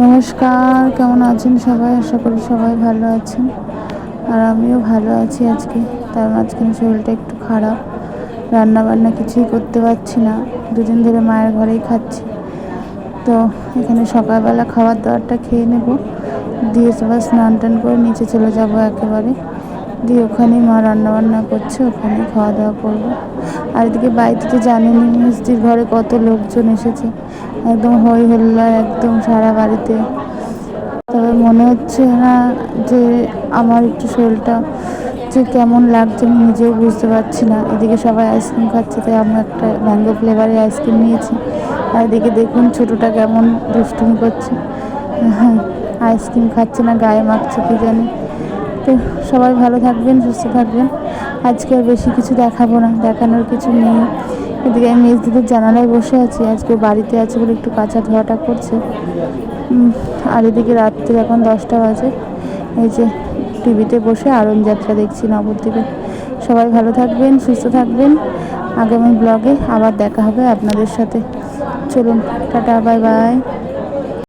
নমস্কার, কেমন আছেন সবাই? আশা করি সবাই ভালো আছেন। আর আমিও ভালো আছি আজকে, তার মাঝখানে শরীরটা একটু খারাপ। রান্না বান্না কিছুই করতে পারছি না, দুদিন ধরে মায়ের ঘরেই খাচ্ছি। তো এখানে সকালবেলা খাবার দাবারটা খেয়ে নেব, দিয়ে সবাই স্নান টান করে নিচে চলে যাব একেবারে। দিয়ে ওখানেই মা রান্না বান্না করছে ওখানে খাওয়া দাওয়া করব। আর এদিকে বাড়িতে তো জানেনই মিষ্টির ঘরে কত লোকজন এসেছে। একদম হই হল্লা একদম সারা বাড়িতে। তবে মনে হচ্ছে না যে আমার একটু শরীরটা যে কেমন লাগছে আমি নিজেও বুঝতে পারছি না। এদিকে সবাই আইসক্রিম খাচ্ছে, তাই আমি একটা ম্যাঙ্গো ফ্লেভারের আইসক্রিম নিয়েছি। আর এদিকে দেখুন ছোটোটা কেমন দুষ্টুমি করছে। হ্যাঁ আইসক্রিম খাচ্ছে না, গায়ে মাখছে কি জানি। তো সবাই ভালো থাকবেন, সুস্থ থাকবেন। আজকে আর বেশি কিছু দেখাবো না, দেখানোর কিছু নেই। এদিকে আমি মেজদিদের জানালায় বসে আছি, আজকে বাড়িতে আছে বলে একটু কাঁচা ধোয়াটা করছে। আর এদিকে রাত্রি এখন দশটা বাজে। এই যে টিভিতে বসে আরণ যাত্রা দেখছি নবদ্বীপে সবাই ভালো থাকবেন, সুস্থ থাকবেন। আগামী ব্লগে আবার দেখা হবে আপনাদের সাথে। চলুন, টাটা, বাই বাই।